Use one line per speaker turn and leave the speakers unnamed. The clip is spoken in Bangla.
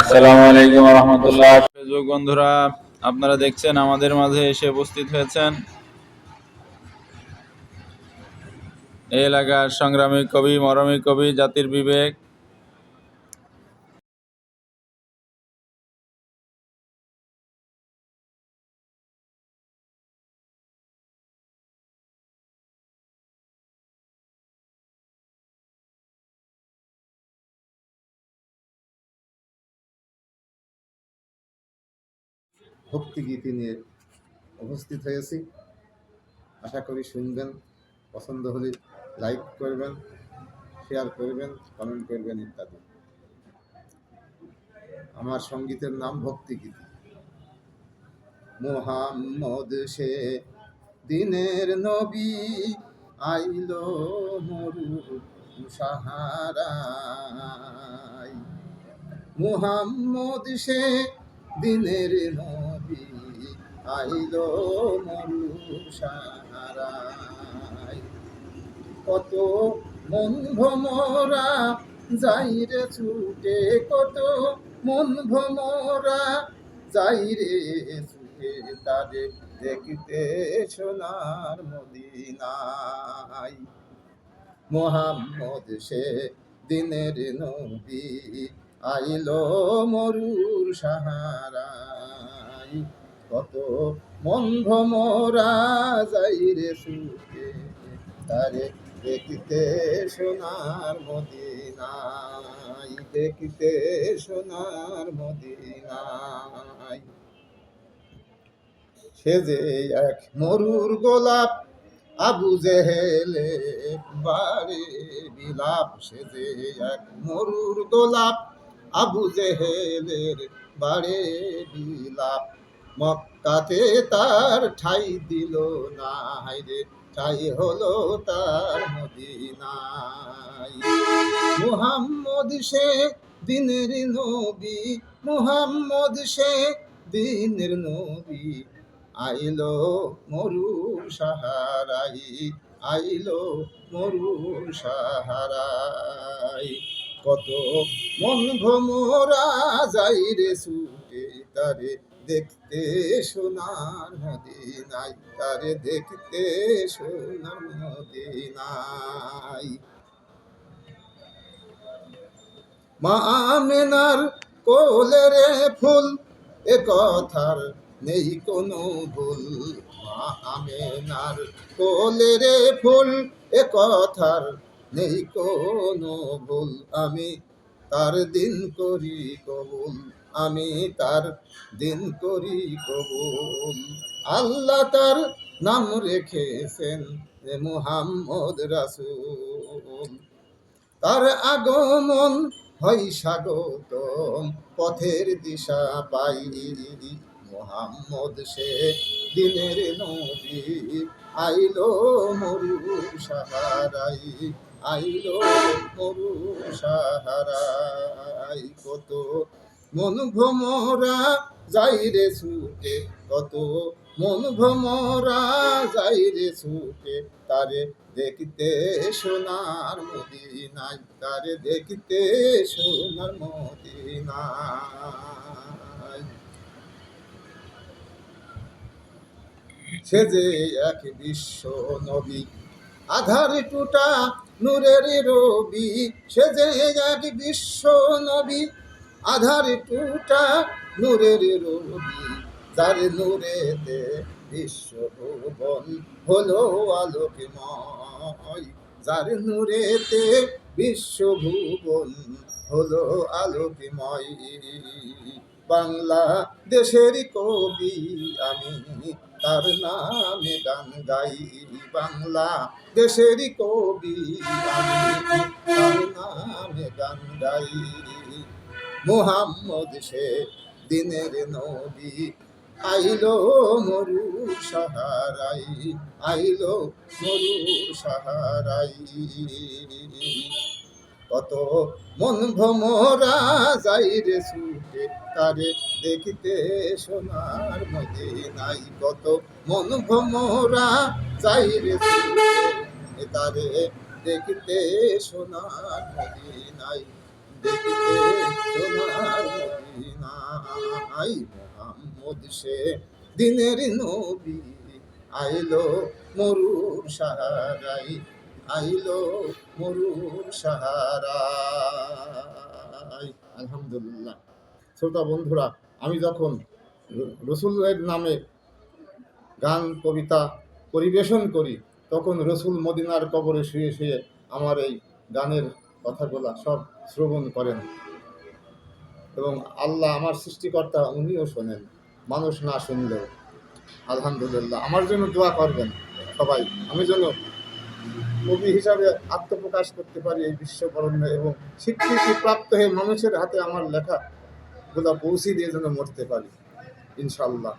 আসসালামু আলাইকুম রহমতুল্লাহ যুগ বন্ধুরা, আপনারা দেখছেন আমাদের মাঝে এসে উপস্থিত হয়েছেন। এই এলাকার সংগ্রামী কবি, মরমী কবি, জাতির বিবেক
ভক্তিগীতি নিয়ে উপস্থিত হয়েছি। আশা করি শুনবেন, পছন্দ হলে লাইক করবেন, শেয়ার করবেন, কমেন্ট করবেন ইত্যাদি। আমার সঙ্গীতের নাম ভক্তিগীতি। মোহাম্মদ সে দিনের নবী আইলো মরু মুহাম্মদ সে দিনের নবী আইলো সাহারাই কত মন ভমরা, যাই রে ছুটে, কত মন ভমরা, যাই রে ছুটে, তারে দেখতে সোনার মদিনাই মোহাম্মদ সে দিনের নবী, আইলো মরুর সাহারাই কত মন ভমরা যাই রে সুখে, তারে দেখতে সোনার মদিনাই দেখতে সোনার মদিনাই সে যে এক মরুর গোলাপ, আবু জেহেলে বারে বিলাপ। সে যে এক মরুর গোলাপ আবু জেহেলের বারে বিলাপ। মক্কাতে তার ঠাই দিল না রে, ঠাই হলো তার মদিনাই। মুহাম্মদ সে দিনের নবী, মুহাম্মদ সে দিনের নবী। আইলো মরু সাহারাই, আইলো মরু সাহারাই। কত মন ভমরা যাই রে ছুটে, তারে দেখতে সোনার মদিনাই তারে দেখতে সোনার মদিনাই মা আমেনার রে ফুল, এ কথার নেই কোনো ভুল। মা আমেনার কোলে রে ফুল, এ কথার নেই কোনো ভুল, আমি তার দিন করি কবুল, আমি তার দিন করি কবুল। আল্লাহ তার নাম রেখেছেন মুহাম্মদ রাসূল। তার আগমন হয় স্বাগতম, পথের দিশা পাই। মোহাম্মদ সে দিনের নবী, আইলো মরু সাহারাই আইলো মরু সাহারাই কত মন ভ্রমরা, যাই রে ছুটে, কত মন ভ্রমরা, যাই রে ছুটে। তারে দেখতে সোনার মদিনাই তারে দেখতে সোনার মদিনাই সে যে এক বিশ্ব নবী, আধার টুটা নূরের রবি, সে যে এক বিশ্ব নবী। আধার টুটা নূরের রবি, যার নূরেতে বিশ্বভুবন হলো আলোকময়। যার নূরেতে বিশ্বভুবন হলো আলোকময়। বাংলা দেশের কবি আমি তার নামে গান গাই বাংলা, দেশের কবি তার নামে গান গাই মুহাম্মদ সে দিনের নবী। আইলো মরু সাহারাই আইলো মরু সাহারাই কত মন ভমরা যাই রে ছুটে তারে দেখিতে সোনার মধ্যে নাই। কত মন ভমরা যাই রে ছুটে তারে দেখিতে সোনার দেখিতে সোনার মদিনাই মোহাম্মদ সে দিনের নবী আইলো মরুর সাহারাই আইলো মরুর সাহারাই আলহামদুলিল্লাহ। শ্রোতা বন্ধুরা, আমি যখন রসুলের নামে গান, কবিতা পরিবেশন করি, তখন রসুল মদিনার কবরে শুয়ে শুয়ে আমার এই গানের কথাগুলা সব শ্রবণ করেন। এবং আল্লাহ আমার সৃষ্টিকর্তা উনিও শোনেন, মানুষ না শুনলেও। আলহামদুলিল্লাহ। আমার জন্য দোয়া করবেন সবাই। আমি যেন কবি হিসাবে আত্মপ্রকাশ করতে পারি এই বিশ্ববরণ্যে এবং স্বীকৃতি প্রাপ্ত হয়ে মানুষের হাতে আমার লেখা গুলা পৌঁছে দিয়ে যেন মরতে পারি ইনশাল্লাহ